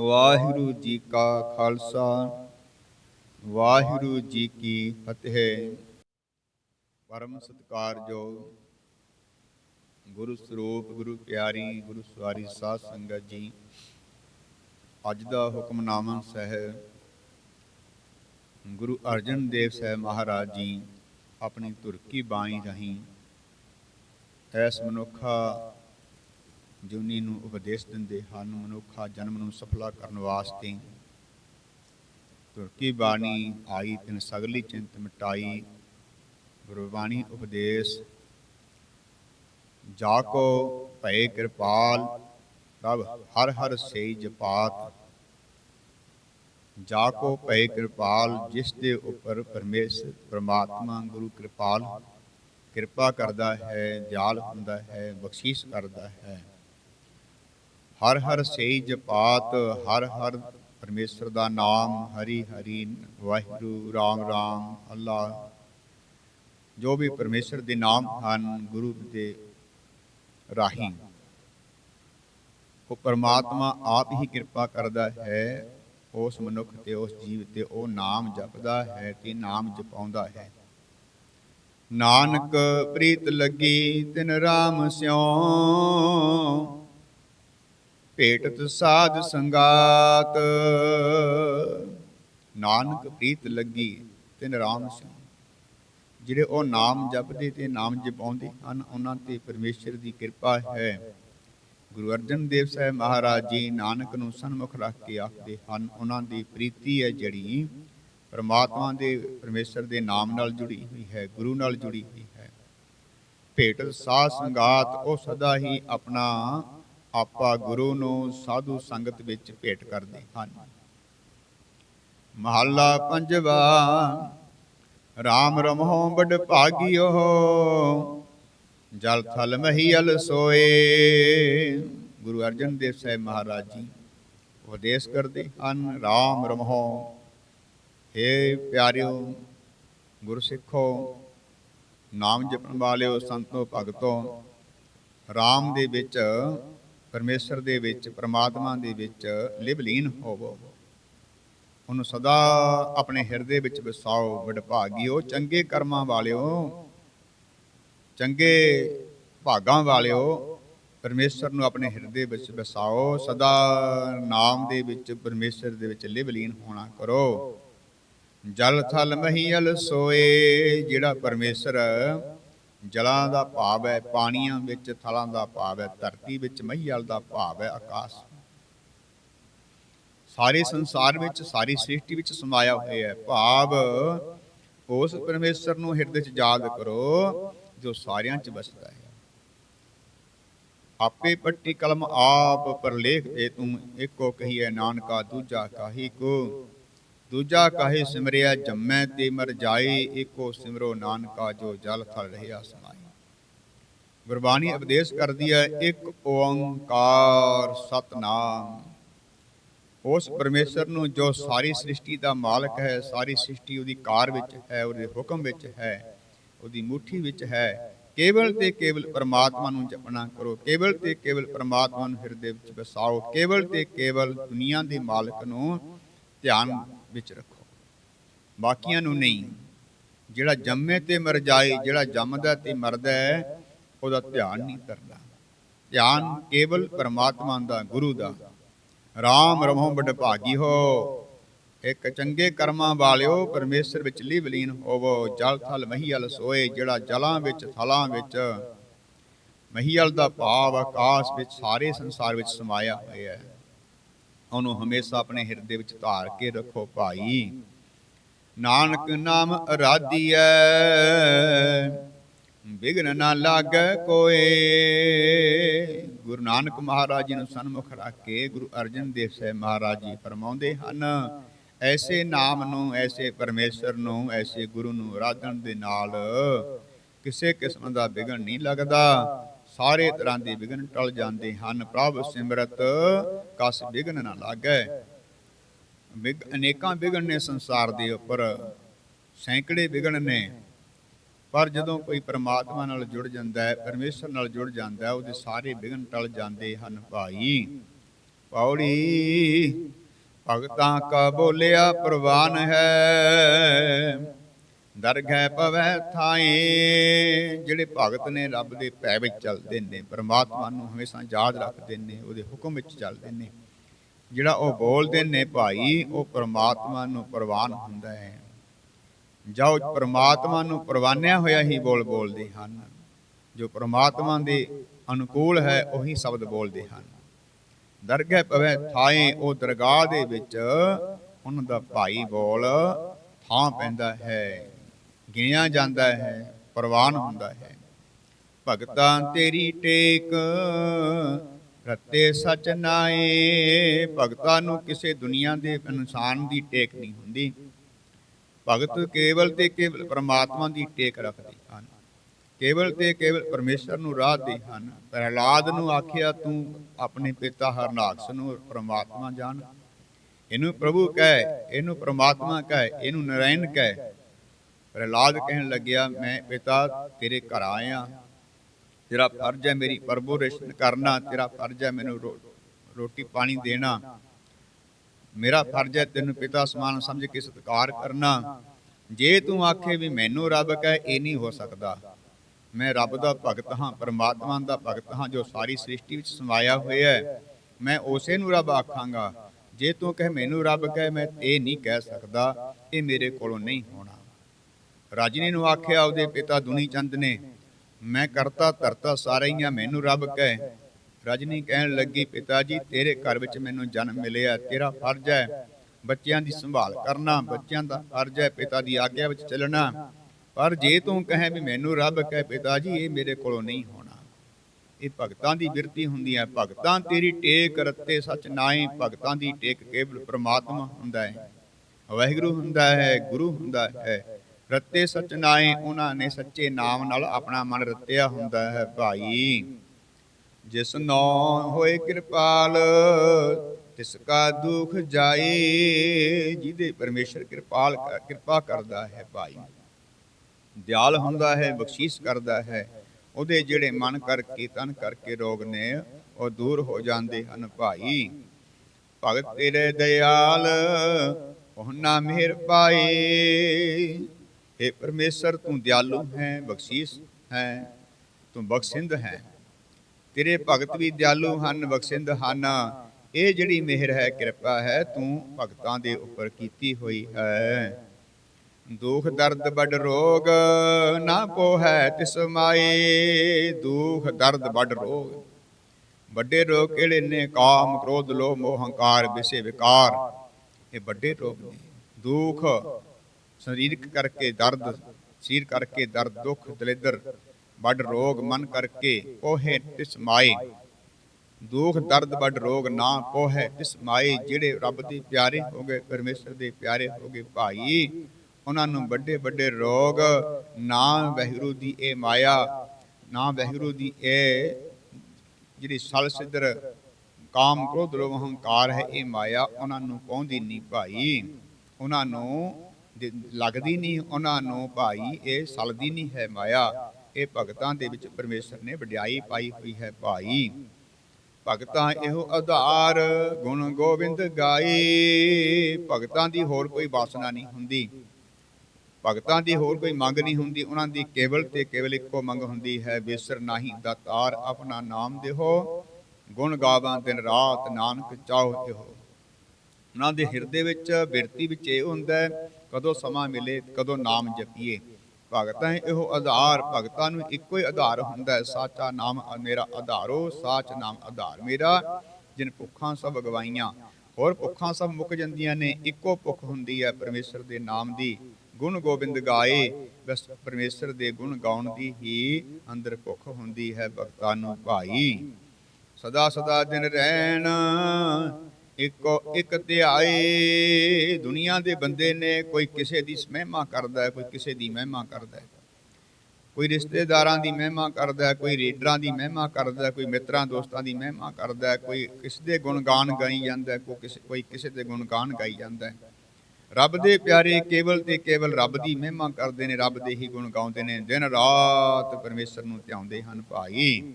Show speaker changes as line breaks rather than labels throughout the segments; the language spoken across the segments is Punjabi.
ਵਾਹਿਗੁਰੂ ਜੀ ਕਾ ਖਾਲਸਾ, ਵਾਹਿਗੁਰੂ ਜੀ ਕੀ ਫਤਿਹ। ਪਰਮ ਸਤਿਕਾਰਯੋਗ ਗੁਰੂ ਸਰੂਪ, ਗੁਰੂ ਪਿਆਰੀ, ਗੁਰੂ ਸਵਾਰੀ ਸਾਧ ਸੰਗਤ ਜੀ, ਅੱਜ ਦਾ ਹੁਕਮਨਾਮਾ ਸਹਿ ਗੁਰੂ ਅਰਜਨ ਦੇਵ ਸਾਹਿਬ ਮਹਾਰਾਜ ਜੀ, ਆਪਣੀ ਤੁਰਕੀ ਬਾਣੀ ਰਾਹੀਂ ਐਸ ਮਨੁੱਖਾ ਜਿਉਨੀ ਨੂੰ ਉਪਦੇਸ਼ ਦਿੰਦੇ ਹਨ, ਮਨੁੱਖਾ ਜਨਮ ਨੂੰ ਸਫਲਾ ਕਰਨ ਵਾਸਤੇ। ਤੁਰਕੀ ਬਾਣੀ ਆਈ ਤਿਨ ਸਗਲੀ ਚਿੰਤ ਮਿਟਾਈ। ਗੁਰਬਾਣੀ ਉਪਦੇਸ਼, ਜਾ ਕੋ ਭਏ ਕਿਰਪਾਲ, ਪ੍ਰਭ ਹਰ ਹਰ ਸੇਈ ਜਪਾਤ ਜਾ ਕੋ ਭੈ ਕਿਰਪਾਲ, ਜਿਸ ਦੇ ਉੱਪਰ ਪਰਮੇਸ਼ਰ ਪ੍ਰਮਾਤਮਾ ਗੁਰੂ ਕਿਰਪਾਲ। ਕਿਰਪਾ ਕਰਦਾ ਹੈ, ਦਿਆਲ ਹੁੰਦਾ ਹੈ, ਬਖਸ਼ੀਸ਼ ਕਰਦਾ ਹੈ। ਹਰ ਹਰ ਸੇਈ ਜਪਾਤ ਹਰ ਹਰ ਪਰਮੇਸ਼ਰ ਦਾ ਨਾਮ, ਹਰੀ ਹਰੀ ਵਾਹਿਗੁਰੂ, ਰਾਮ ਰਾਮ, ਅੱਲਾ। ਜੋ ਵੀ ਪਰਮੇਸ਼ਰ ਦੇ ਨਾਮ ਹਨ, ਗੁਰੂ ਦੇ ਰਾਹੀਂ। ਉਹ ਪਰਮਾਤਮਾ ਆਪ ਹੀ ਕਿਰਪਾ ਕਰਦਾ ਹੈ, ਉਸ ਮਨੁੱਖ ਤੇ, ਉਸ ਜੀਵ ਤੇ, ਉਹ ਨਾਮ ਜਪਦਾ ਹੈ ਤੇ ਨਾਮ ਜਪਾਉਂਦਾ ਹੈ। ਨਾਨਕ ਪ੍ਰੀਤ ਲੱਗੀ, ਤਿਨ ਰਾਮ ਸਿਉ ਭੇਟਤ ਸਾਧ ਸੰਗਾਤ। ਨਾਨਕ ਪ੍ਰੀਤ ਲੱਗੀ ਤਿਨ ਰਾਮ ਸਿੰਘ ਜਿਹੜੇ ਉਹ ਨਾਮ ਜਪਦੇ ਤੇ ਨਾਮ ਜਪਾਉਂਦੇ ਹਨ, ਉਹਨਾਂ ਤੇ ਪਰਮੇਸ਼ਰ ਦੀ ਕਿਰਪਾ ਹੈ। ਗੁਰੂ ਅਰਜਨ ਦੇਵ ਸਾਹਿਬ ਮਹਾਰਾਜ ਜੀ ਨਾਨਕ ਨੂੰ ਸਨਮੁਖ ਰੱਖ ਕੇ ਆਖਦੇ ਹਨ, ਉਹਨਾਂ ਦੀ ਪ੍ਰੀਤੀ ਹੈ ਜਿਹੜੀ ਪਰਮਾਤਮਾ ਦੇ ਪਰਮੇਸ਼ਰ ਦੇ ਨਾਮ ਨਾਲ ਜੁੜੀ ਹੋਈ ਹੈ, ਗੁਰੂ ਨਾਲ ਜੁੜੀ ਹੋਈ ਹੈ। ਭੇਟ ਸਾਧ ਸੰਗਾਤ, ਉਹ ਸਦਾ ਹੀ ਆਪਣਾ ਆਪਾ ਗੁਰੂ ਨੂੰ ਸਾਧੂ ਸੰਗਤ ਵਿੱਚ ਭੇਟ ਕਰਦੇ ਹਨ ਮਹੱਲਾ ਪੰਜਵਾ RAM ਰਮਹੁ ਬੜ ਭਾਗਿਓ, ਜਲ ਥਲ ਮਹੀਲ ਸੋਏ। ਗੁਰੂ ਅਰਜਨ ਦੇਵ ਸਾਹਿਬ ਮਹਾਰਾਜ ਜੀ ਉਪਦੇਸ਼ ਕਰਦੇ ਹਨ RAM ਰਮਹੁ ਏ ਪਿਆਰਿਓ, ਗੁਰਸਿੱਖੋ, ਨਾਮ ਜਪਣ ਵਾਲਿਓ, ਸੰਤੋ, ਭਗਤੋ RAM ਦੇ ਵਿੱਚ ਪਰਮੇਸ਼ਰ ਦੇ ਵਿੱਚ, ਪ੍ਰਮਾਤਮਾ ਦੇ ਵਿੱਚ ਲਿਵਲੀਨ ਹੋਵੋ। ਉਹਨੂੰ ਸਦਾ ਆਪਣੇ ਹਿਰਦੇ ਵਿੱਚ ਵਸਾਓ, ਵਡਭਾਗਿਓ, ਚੰਗੇ ਕਰਮਾਂ ਵਾਲਿਓ, ਚੰਗੇ ਭਾਗਾਂ ਵਾਲਿਓ, ਪਰਮੇਸ਼ਰ ਨੂੰ ਆਪਣੇ ਹਿਰਦੇ ਵਿੱਚ ਵਸਾਓ, ਸਦਾ ਨਾਮ ਦੇ ਵਿੱਚ, ਪਰਮੇਸ਼ਰ ਦੇ ਵਿੱਚ ਲਿਵਲੀਨ ਹੋਣਾ ਕਰੋ। ਜਲ ਥਲ ਮਹੀਲ ਸੋਏ, ਜਿਹੜਾ ਪਰਮੇਸ਼ਰ ਜਲਾਂ ਦਾ ਭਾਵ ਹੈ, ਪਾਣੀਆਂ ਵਿੱਚ, ਥਲਾਂ ਦਾ ਭਾਵ ਹੈ, ਧਰਤੀ ਵਿੱਚ, ਮਹੀਲ ਦਾ ਭਾਵ ਹੈ, ਆਕਾਸ਼। ਸਾਰੇ ਸੰਸਾਰ ਵਿੱਚ, ਸਾਰੀ ਸ੍ਰਿਸ਼ਟੀ ਵਿੱਚ ਸਮਾਇਆ ਹੋਇਆ ਹੈ। ਭਾਵ, ਉਸ ਪਰਮੇਸ਼ਰ ਨੂੰ ਹਿਰਦੇ 'ਚ ਯਾਦ ਕਰੋ, ਜੋ ਸਾਰਿਆਂ 'ਚ ਵਸਦਾ ਹੈ। ਆਪੇ ਪੱਟੀ ਕਲਮ ਆਪ ਪਰਲੇਖ ਤੇ ਤੂੰ ਇੱਕੋ ਕਹੀਐ, ਨਾਨਕਾ ਦੂਜਾ ਕਾਹੀ ਕੋ। ਦੂਜਾ ਕਾਹੇ ਸਿਮਰਿਆ ਜੰਮੈ ਤੇ ਮਰ ਜਾਏ, ਏਕੋ ਸਿਮਰੋ ਨਾਨਕਾ ਜੋ ਜਲ ਥਲ ਰਹਿਆ ਸਮਾਈ ਗੁਰਬਾਣੀ ਉਪਦੇਸ਼ ਕਰਦੀ ਹੈ, ਇੱਕ ਓੰਕਾਰ ਸਤਨਾਮ। ਉਸ ਪਰਮੇਸ਼ਰ ਨੂੰ ਜੋ ਸਾਰੀ ਸ੍ਰਿਸ਼ਟੀ ਦਾ ਮਾਲਕ ਹੈ, ਸਾਰੀ ਸ੍ਰਿਸ਼ਟੀ ਉਹਦੀ ਕਾਰ ਵਿੱਚ ਹੈ, ਉਹਦੇ ਹੁਕਮ ਵਿੱਚ ਹੈ, ਉਹਦੀ ਮੁਠੀ ਵਿੱਚ ਹੈ, ਕੇਵਲ ਤੇ ਕੇਵਲ ਪਰਮਾਤਮਾ ਨੂੰ ਜਪਣਾ ਕਰੋ, ਕੇਵਲ ਤੇ ਕੇਵਲ ਪਰਮਾਤਮਾ ਨੂੰ ਹਿਰਦੇ ਵਿੱਚ ਵਸਾਓ, ਕੇਵਲ ਤੇ ਕੇਵਲ ਦੁਨੀਆ ਦੇ ਮਾਲਕ ਨੂੰ ਧਿਆਨ ਵਿੱਚ ਰੱਖੋ। ਬਾਕੀਆਂ ਨੂੰ ਨਹੀਂ। ਜਿਹੜਾ ਜੰਮੇ ਤੇ ਮਰ ਜਾਏ ਜਿਹੜਾ ਜੰਮਦਾ ਤੇ ਮਰਦਾ ਹੈ ਉਹਦਾ ਧਿਆਨ ਨਹੀਂ ਕਰਦਾ ਧਿਆਨ ਕੇਵਲ ਪਰਮਾਤਮਾ ਦਾ ਗੁਰੂ ਦਾ। RAM ਰਮਹੁ ਬੜ ਭਾਗੀ ਹੋ। ਇੱਕ ਚੰਗੇ ਕਰਮਾਂ ਵਾਲਿਓ ਪਰਮੇਸ਼ਰ ਵਿੱਚ ਲਿਵਲੀਨ ਹੋਵੋ। ਜਲ ਥਲ ਮਹੀਲ ਸੋਏ ਜਿਹੜਾ ਜਲਾਂ ਵਿੱਚ ਥਲਾਂ ਵਿੱਚ। ਮਹੀਲ ਦਾ ਭਾਵ ਆਕਾਸ਼ ਵਿੱਚ ਸਾਰੇ ਸੰਸਾਰ ਵਿੱਚ ਸਮਾਇਆ ਹੋਇਆ ਹੈ। ਉਹਨੂੰ ਹਮੇਸ਼ਾ ਆਪਣੇ ਹਿਰਦੇ ਵਿੱਚ ਧਾਰ ਕੇ ਰੱਖੋ ਭਾਈ। ਨਾਨਕ ਨਾਮ ਅਰਾਧੀਐ, ਬਿਗਨ ਨਾ ਲਾਗੈ ਕੋਏ। ਗੁਰੂ ਨਾਨਕ ਮਹਾਰਾਜ ਜੀ ਨੂੰ ਸਨਮੁਖ ਰੱਖ ਕੇ ਗੁਰੂ ਅਰਜਨ ਦੇਵ ਸਾਹਿਬ ਮਹਾਰਾਜ ਜੀ ਫਰਮਾਉਂਦੇ ਹਨ, ਐਸੇ ਨਾਮ ਨੂੰ, ਐਸੇ ਪਰਮੇਸ਼ਰ ਨੂੰ, ਐਸੇ ਗੁਰੂ ਨੂੰ ਆਰਾਧਨ ਦੇ ਨਾਲ ਕਿਸੇ ਕਿਸਮ ਦਾ ਵਿਗਨ ਨਹੀਂ ਲੱਗਦਾ। ਸਾਰੇ ਤਰ੍ਹਾਂ ਦੇ ਵਿਗਨ ਟਲ ਜਾਂਦੇ ਹਨ। ਪ੍ਰਭ ਸਿਮਰਤ, ਕਸ ਵਿਗਨ ਨਾ ਲਾਗੈ। ਵਿਗ ਅਨੇਕਾਂ ਵਿਗਨ ਨੇ ਸੰਸਾਰ ਦੇ ਉੱਪਰ, ਸੈਂਕੜੇ ਵਿਗਨ ਨੇ। ਪਰ ਜਦੋਂ ਕੋਈ ਪਰਮਾਤਮਾ ਨਾਲ ਜੁੜ ਜਾਂਦਾ ਹੈ, ਪਰਮੇਸ਼ਰ ਨਾਲ ਜੁੜ ਜਾਂਦਾ ਹੈ, ਉਹਦੇ ਸਾਰੇ ਵਿਗਨ ਟਲ ਜਾਂਦੇ ਹਨ ਭਾਈ। ਪੌੜੀ, ਭਗਤਾਂ ਕਾ ਬੋਲਿਆ, ਪ੍ਰਵਾਨ ਹੈ। ਦਰਗਹਿ ਪਵੈ ਥਾਏ ਜਿਹੜੇ ਭਗਤ ਨੇ ਰੱਬ ਦੇ ਭੈ ਵਿੱਚ ਚੱਲਦੇ ਨੇ ਪਰਮਾਤਮਾ ਨੂੰ ਹਮੇਸ਼ਾ ਯਾਦ ਰੱਖਦੇ ਨੇ ਉਹਦੇ ਹੁਕਮ ਵਿੱਚ ਚੱਲਦੇ ਨੇ ਜਿਹੜਾ ਉਹ ਬੋਲਦੇ ਨੇ ਭਾਈ, ਉਹ ਪਰਮਾਤਮਾ ਨੂੰ ਪ੍ਰਵਾਨ ਹੁੰਦਾ ਹੈ। ਜੋ ਪਰਮਾਤਮਾ ਨੂੰ ਪ੍ਰਵਾਨਿਆ ਹੋਇਆ ਹੀ ਬੋਲ ਬੋਲਦੇ ਹਨ। ਜੋ ਪਰਮਾਤਮਾ ਦੇ ਅਨੁਕੂਲ ਹੈ, ਉਹੀ ਸ਼ਬਦ ਬੋਲਦੇ ਹਨ। ਦਰਗਹਿ ਪਵੈ ਥਾਏ ਉਹ ਦਰਗਾਹ ਦੇ ਵਿੱਚ, ਉਹਨਾਂ ਦਾ ਭਾਈ ਬੋਲ ਥਾਂ ਪੈਂਦਾ ਹੈ। ਗਿਣਿਆ ਜਾਂਦਾ ਹੈ, ਪ੍ਰਵਾਨ ਹੁੰਦਾ ਹੈ। ਭਗਤਾਂ ਤੇਰੀ ਟੇਕ, ਰਤੇ ਸਚ ਨਾਏ। ਭਗਤਾਂ ਨੂੰ ਕਿਸੇ ਦੁਨੀਆ ਦੇ ਇਨਸਾਨ ਦੀ ਟੇਕ ਨਹੀਂ ਹੁੰਦੀ। ਭਗਤ ਕੇਵਲ ਤੇ ਕੇਵਲ ਪ੍ਰਮਾਤਮਾ ਦੀ ਟੇਕ ਰੱਖਦੇ ਹਨ। ਕੇਵਲ ਤੇ ਕੇਵਲ ਪਰਮੇਸ਼ਰ ਨੂੰ ਰਾਹ ਦੇ ਹਨ। ਪ੍ਰਹਲਾਦ ਨੂੰ ਆਖਿਆ, ਤੂੰ ਆਪਣੇ ਪਿਤਾ ਹਰਨਾਕਸ਼ ਨੂੰ ਪਰਮਾਤਮਾ ਜਾਣ। ਇਹਨੂੰ ਪ੍ਰਭੂ ਕਹਿ, ਇਹਨੂੰ ਪਰਮਾਤਮਾ ਕਹਿ, ਇਹਨੂੰ ਨਰਾਇਣ ਕਹਿ। ਪ੍ਰਹਿਲਾਦ ਕਹਿਣ ਲੱਗਿਆ, ਮੈਂ ਪਿਤਾ ਤੇਰੇ ਘਰ ਆਇਆ। ਤੇਰਾ ਫਰਜ਼ ਹੈ ਮੇਰੀ ਪਰਬੋਰੇਸ਼ਨ ਕਰਨਾ। ਤੇਰਾ ਫਰਜ਼ ਹੈ ਮੈਨੂੰ ਰੋ- ਰੋਟੀ ਪਾਣੀ ਦੇਣਾ। ਮੇਰਾ ਫਰਜ਼ ਹੈ ਤੈਨੂੰ ਪਿਤਾ ਸਮਾਨ ਸਮਝ ਕੇ ਸਤਿਕਾਰ ਕਰਨਾ। ਜੇ ਤੂੰ ਆਖੇ ਵੀ ਮੈਨੂੰ ਰੱਬ ਕਹੇ, ਇਹ ਨਹੀਂ ਹੋ ਸਕਦਾ। ਮੈਂ ਰੱਬ ਦਾ ਭਗਤ ਹਾਂ, ਪਰਮਾਤਮਾ ਦਾ ਭਗਤ ਹਾਂ, ਜੋ ਸਾਰੀ ਸ੍ਰਿਸ਼ਟੀ ਵਿੱਚ ਸਮਾਇਆ ਹੋਇਆ ਹੈ। ਮੈਂ ਉਸੇ ਨੂੰ ਰੱਬ ਆਖਾਂਗਾ। ਜੇ ਤੂੰ ਕਹੇ ਮੈਨੂੰ ਰੱਬ ਕਹੇ, ਮੈਂ ਇਹ ਨਹੀਂ ਕਹਿ ਸਕਦਾ। ਇਹ ਮੇਰੇ ਕੋਲੋਂ ਨਹੀਂ ਹੋਣਾ। ਰਾਜਨੀ ਨੂੰ ਆਖਿਆ ਉਹਦੇ ਪਿਤਾ ਦੁਨੀ ਚੰਦ ਨੇ। ਮੈਂ ਕਰਤਾ, ਧਰਤਾ ਸਾਰਾ ਹੀ ਆ ਮੈਨੂੰ ਰੱਬ ਕਹੇ। ਰਜਨੀ ਕਹਿਣ ਲੱਗੀ, ਪਿਤਾ ਜੀ, ਤੇਰੇ ਘਰ ਵਿੱਚ ਮੈਨੂੰ ਜਨਮ ਮਿਲਿਆ, ਤੇਰਾ ਫਰਜ਼ ਹੈ ਬੱਚਿਆਂ ਦੀ ਸੰਭਾਲ ਕਰਨਾ, ਬੱਚਿਆਂ ਦਾ ਫਰਜ਼ ਹੈ ਪਿਤਾ ਦੀ ਆਗਿਆ ਵਿੱਚ ਚੱਲਣਾ। ਪਰ ਜੇ ਤੂੰ ਕਹੇ ਵੀ ਮੈਨੂੰ ਰੱਬ ਕਹੇ, ਪਿਤਾ ਜੀ, ਇਹ ਮੇਰੇ ਕੋਲੋਂ ਨਹੀਂ ਹੋਣਾ। ਇਹ ਭਗਤਾਂ ਦੀ ਬਿਰਤੀ ਹੁੰਦੀ ਹੈ। ਭਗਤਾਂ ਤੇਰੀ ਟੇਕ ਰੱਤੇ ਸੱਚ ਨਾਏ ਭਗਤਾਂ ਦੀ ਟੇਕ ਕੇਵਲ ਪ੍ਰਮਾਤਮਾ ਹੁੰਦਾ ਹੈ। ਵਾਹਿਗੁਰੂ ਹੁੰਦਾ ਹੈ, ਗੁਰੂ ਹੁੰਦਾ ਹੈ। ਰੱਤੇ ਸੱਚ ਨਾਏ ਉਹਨਾਂ ਨੇ ਸੱਚੇ ਨਾਮ ਨਾਲ ਆਪਣਾ ਮਨ ਰੱਤਿਆ ਹੁੰਦਾ ਹੈ ਭਾਈ। ਜਿਸ ਨੋ ਹੋਏ ਕਿਰਪਾਲ, ਤਿਸ ਕਾ ਦੁਖ ਜਾਏ, ਜਿਹਦੇ ਪਰਮੇਸ਼ਰ ਕਿਰਪਾਲ ਕਿਰਪਾ ਕਰਦਾ ਹੈ ਭਾਈ। ਦਿਆਲ ਹੁੰਦਾ ਹੈ, ਬਖਸ਼ੀਸ਼ ਕਰਦਾ ਹੈ, ਉਹਦੇ ਜਿਹੜੇ ਮਨ ਕਰਕੇ, ਤਨ ਕਰਕੇ ਰੋਗ ਨੇ, ਉਹ ਦੂਰ ਹੋ ਜਾਂਦੇ ਹਨ ਭਾਈ। ਭਗਤ ਤੇਰੇ ਦਿਆਲ, ਉਹਨਾਂ ਮਿਹਰ ਪਾਏ। हे ਪਰਮੇਸ਼ਰ ਤੂੰ ਦਿਆਲੂ ਹੈ ਬਖਸ਼ੀਸ਼ ਹੈ ਤੂੰ ਬਖਸ਼ਿੰਦ ਹੈ ਤੇਰੇ ਭਗਤ ਵੀ ਦਿਆਲੂ ਹਨ ਬਖਸ਼ਿੰਦ ਹਨ ਇਹ ਜਿਹੜੀ ਮਿਹਰ ਹੈ ਕਿਰਪਾ ਹੈ ਤੂੰ ਭਗਤਾਂ ਦੇ ਉੱਪਰ ਕੀਤੀ ਹੋਈ ਹੈ ਦੁਖ ਦਰਦ ਬੜ ਰੋਗ ਨਾ ਪੋਹੈ ਤਿਸ ਮਾਏ ਦੁਖ ਦਰਦ ਬੜ ਰੋਗ ਵੱਡੇ ਰੋਗ ਕਿਹੜੇ ਨੇ ਕਾਮ ਕ੍ਰੋਧ ਲੋਭ ਮੋਹ ਹੰਕਾਰ ਵਿਸੇ ਵਿਕਾਰ ਇਹ ਵੱਡੇ ਰੋਗ ਨੇ ਦੁਖ ਸਰੀਰਕ ਕਰਕੇ ਦਰਦ, ਸਰੀਰ ਕਰਕੇ ਦਰਦ, ਦੁੱਖ, ਦਲਿੱਦਰ, ਵੱਡ ਰੋਗ, ਮਨ ਕਰਕੇ ਪੋਹੇ, ਤਿਸ ਮਾਏ। ਦੁਖ, ਦਰਦ, ਵੱਡ ਰੋਗ ਨਾ ਪੋਹੇ, ਤਿਸ ਮਾਏ, ਜਿਹੜੇ ਰੱਬ ਦੇ ਪਿਆਰੇ ਹੋ ਗਏ ਪਰਮੇਸ਼ਰ ਦੇ ਪਿਆਰੇ ਹੋ ਗਏ ਭਾਈ। ਉਹਨਾਂ ਨੂੰ ਵੱਡੇ ਵੱਡੇ ਰੋਗ, ਨਾ ਵਹਿਗੁਰੂ ਦੀ ਇਹ ਮਾਇਆ, ਨਾ ਵਹਿਗੁਰੂ ਦੀ ਇਹ ਜਿਹੜੀ ਸਲ ਸਿੱਧਰ, ਕਾਮ ਕ੍ਰੋਧ ਲੋਭ ਹੰਕਾਰ ਹੈ ਇਹ ਮਾਇਆ ਉਹਨਾਂ ਨੂੰ ਪਹੁੰਚਦੀ ਨਹੀਂ ਭਾਈ। ਉਹਨਾਂ ਨੂੰ ਲੱਗਦੀ ਨਹੀਂ ਉਹਨਾਂ ਨੂੰ ਭਾਈ ਇਹ ਸਲਦੀ ਨਹੀਂ ਹੈ ਮਾਇਆ। ਇਹ ਭਗਤਾਂ ਦੇ ਵਿੱਚ ਪਰਮੇਸ਼ਰ ਨੇ ਵਡਿਆਈ ਪਾਈ ਹੋਈ ਹੈ ਭਾਈ। ਭਗਤਾਂ ਇਹੋ ਆਧਾਰ ਗੁਣ ਗੋਬਿੰਦ ਗਾਏ। ਭਗਤਾਂ ਦੀ ਹੋਰ ਕੋਈ ਵਾਸਨਾ ਨਹੀਂ ਹੁੰਦੀ। ਭਗਤਾਂ ਦੀ ਹੋਰ ਕੋਈ ਮੰਗ ਨਹੀਂ ਹੁੰਦੀ। ਉਹਨਾਂ ਦੀ ਕੇਵਲ ਤੇ ਕੇਵਲ ਇੱਕੋ ਮੰਗ ਹੁੰਦੀ ਹੈ ਬੇਸਰ ਨਾਹੀ ਦਾਤਾਰ ਆਪਣਾ ਨਾਮ ਦੇਹੋ ਗੁਣ ਗਾਵਾਂ ਦਿਨ ਰਾਤ ਨਾਨਕ ਚਾਹੋ ਇਹੋ ਉਹਨਾਂ ਦੇ ਹਿਰਦੇ ਵਿੱਚ ਬਿਰਤੀ ਵਿੱਚ ਇਹ ਹੁੰਦਾ ਹੈ, ਕਦੋਂ ਸਮਾਂ ਮਿਲੇ, ਕਦੋਂ ਨਾਮ ਜਪੀਏ। ਭਗਤਾਂ ਇਹੋ ਆਧਾਰ, ਭਗਤਾਂ ਨੂੰ ਇੱਕੋ ਹੀ ਆਧਾਰ ਹੁੰਦਾ ਹੈ, ਸਾਚਾ ਨਾਮ ਮੇਰਾ ਆਧਾਰੋ, ਸਾਚ ਨਾਮ ਆਧਾਰ ਮੇਰਾ, ਜਿਨ ਭੁੱਖਾਂ ਸਭ ਗਵਾਈਆਂ ਹੋਰ ਭੁੱਖਾਂ ਸਭ ਮੁੱਕ ਜਾਂਦੀਆਂ ਨੇ, ਇੱਕੋ ਭੁੱਖ ਹੁੰਦੀ ਹੈ ਪਰਮੇਸ਼ਰ ਦੇ ਨਾਮ ਦੀ। ਗੁਣ ਗੋਬਿੰਦ ਗਾਏ, ਬਸ ਪਰਮੇਸ਼ਰ ਦੇ ਗੁਣ ਗਾਉਣ ਦੀ ਹੀ ਅੰਦਰ ਭੁੱਖ ਹੁੰਦੀ ਹੈ ਭਗਤਾਂ ਨੂੰ ਭਾਈ। ਸਦਾ ਸਦਾ ਦਿਨ ਰਹਿਣ ਇੱਕੋ ਇੱਕ ਧਿਆਏ ਦੁਨੀਆ ਦੇ ਬੰਦੇ ਨੇ ਕੋਈ ਕਿਸੇ ਦੀ ਮਹਿਮਾ ਕਰਦਾ ਹੈ, ਕੋਈ ਕਿਸੇ ਦੀ ਮਹਿਮਾ ਕਰਦਾ ਹੈ। ਕੋਈ ਰਿਸ਼ਤੇਦਾਰਾਂ ਦੀ ਮਹਿਮਾ ਕਰਦਾ ਹੈ, ਕੋਈ ਰੀਡਰਾਂ ਦੀ ਮਹਿਮਾ ਕਰਦਾ ਹੈ, ਕੋਈ ਮਿੱਤਰਾਂ ਦੋਸਤਾਂ ਦੀ ਮਹਿਮਾ ਕਰਦਾ ਹੈ, ਕੋਈ ਕਿਸ ਦੇ ਗੁਣਗਾਨ ਗਾਈ ਜਾਂਦਾ ਹੈ, ਕੋਈ ਕਿਸੇ ਕੋਈ ਕਿਸੇ ਦੇ ਗੁਣਗਾਨ ਗਾਈ ਜਾਂਦਾ ਹੈ। ਰੱਬ ਦੇ ਪਿਆਰੇ ਕੇਵਲ ਤੇ ਕੇਵਲ ਰੱਬ ਦੀ ਮਹਿਮਾ ਕਰਦੇ ਨੇ, ਰੱਬ ਦੇ ਹੀ ਗੁਣ ਗਾਉਂਦੇ ਨੇ, ਦਿਨ ਰਾਤ ਪਰਮੇਸ਼ਰ ਨੂੰ ਧਿਆਉਂਦੇ ਹਨ ਭਾਈ।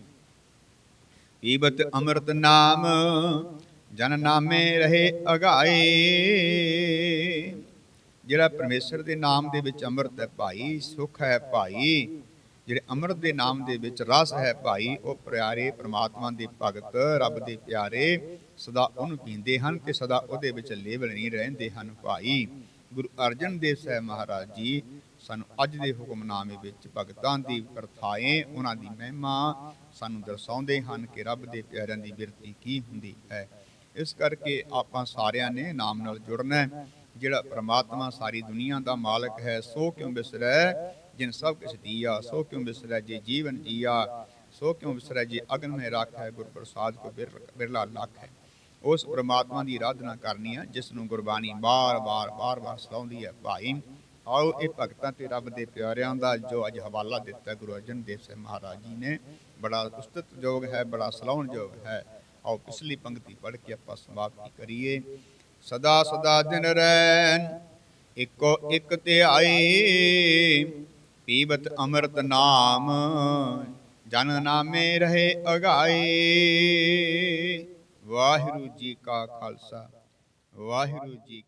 ਪੀਬਤ ਅੰਮ੍ਰਿਤ ਨਾਮ ਜਨ ਨਾਮੇ ਰਹੇ ਅਗਾਏ। ਜਿਹੜਾ ਪਰਮੇਸ਼ਰ ਦੇ ਨਾਮ ਦੇ ਵਿੱਚ ਅੰਮ੍ਰਿਤ ਹੈ ਭਾਈ, ਸੁਖ ਹੈ ਭਾਈ। ਜਿਹੜੇ ਅੰਮ੍ਰਿਤ ਦੇ ਨਾਮ ਦੇ ਵਿੱਚ ਰਸ ਹੈ ਭਾਈ, ਉਹ ਪਿਆਰੇ ਪ੍ਰਮਾਤਮਾ ਦੇ ਭਗਤ, ਰੱਬ ਦੇ ਪਿਆਰੇ ਸਦਾ ਉਹਨੂੰ ਪੀਂਦੇ ਹਨ ਤੇ ਸਦਾ ਉਹਦੇ ਵਿੱਚ ਲੇਵਲ ਨਹੀਂ ਰਹਿੰਦੇ ਹਨ ਭਾਈ। ਗੁਰੂ ਅਰਜਨ ਦੇਵ ਸਾਹਿਬ ਮਹਾਰਾਜ ਜੀ ਸਾਨੂੰ ਅੱਜ ਦੇ ਹੁਕਮਨਾਮੇ ਵਿੱਚ ਭਗਤਾਂ ਦੀ ਪ੍ਰਥਾਏ, ਉਹਨਾਂ ਦੀ ਮਹਿਮਾ ਸਾਨੂੰ ਦਰਸਾਉਂਦੇ ਹਨ ਕਿ ਰੱਬ ਦੇ ਪਿਆਰਿਆਂ ਦੀ ਬਿਰਤੀ ਕੀ ਹੁੰਦੀ ਹੈ। ਇਸ ਕਰਕੇ ਆਪਾਂ ਸਾਰਿਆਂ ਨੇ ਨਾਮ ਨਾਲ ਜੁੜਨਾ ਹੈ। ਜਿਹੜਾ ਪ੍ਰਮਾਤਮਾ ਸਾਰੀ ਦੁਨੀਆ ਦਾ ਮਾਲਕ ਹੈ, ਸੋ ਕਿਉਂ ਵਿਸਰੈ ਜਿਨ ਸਭ ਕੁਛ ਦੀਆ, ਸੋ ਕਿਉਂ ਵਿਸਰੈ ਜੇ ਜੀਵਨ ਜੀਆ ਸੋ ਕਿਉਂ ਵਿਸਰੈ ਜੇ ਅਗਨ ਮੇ ਹੈ ਗੁਰ ਪ੍ਰਸਾਦ ਕੋ ਬਿਰਲਾ ਲੱਖ ਹੈ। ਉਸ ਪ੍ਰਮਾਤਮਾ ਦੀ ਆਰਾਧਨਾ ਕਰਨੀ ਹੈ ਜਿਸ ਨੂੰ ਗੁਰਬਾਣੀ ਬਾਰ-ਬਾਰ ਬਾਰ-ਬਾਰ ਸਲਾਉਂਦੀ ਹੈ, ਭਾਈ, ਆਓ ਇਹ ਭਗਤਾਂ ਤੇ ਰੱਬ ਦੇ ਪਿਆਰਿਆਂ ਦਾ ਜੋ ਅੱਜ ਹਵਾਲਾ ਦਿੱਤਾ ਗੁਰੂ ਅਰਜਨ ਦੇਵ ਸਾਹਿਬ ਮਹਾਰਾਜ ਜੀ ਨੇ, ਬੜਾ ਉਸਤਤ ਯੋਗ ਹੈ, ਬੜਾ ਸਲਾਉਣ ਯੋਗ ਹੈ। ਆਓ ਪਿਛਲੀ ਪੰਕਤੀ ਪੜ੍ਹ ਕੇ ਆਪਾਂ ਸਮਾਪਤੀ ਕਰੀਏ। ਸਦਾ ਸਦਾ ਦਿਨ ਰੈਨ ਇੱਕੋ ਇੱਕ ਧਿਆਏ ਪੀਬਤ ਅੰਮ੍ਰਿਤ ਨਾਮ, ਜਨ ਨਾਮੇ ਰਹੇ ਅਗਾਏ। ਵਾਹਿਗੁਰੂ ਜੀ ਕਾ ਖਾਲਸਾ, ਵਾਹਿਗੁਰੂ ਜੀ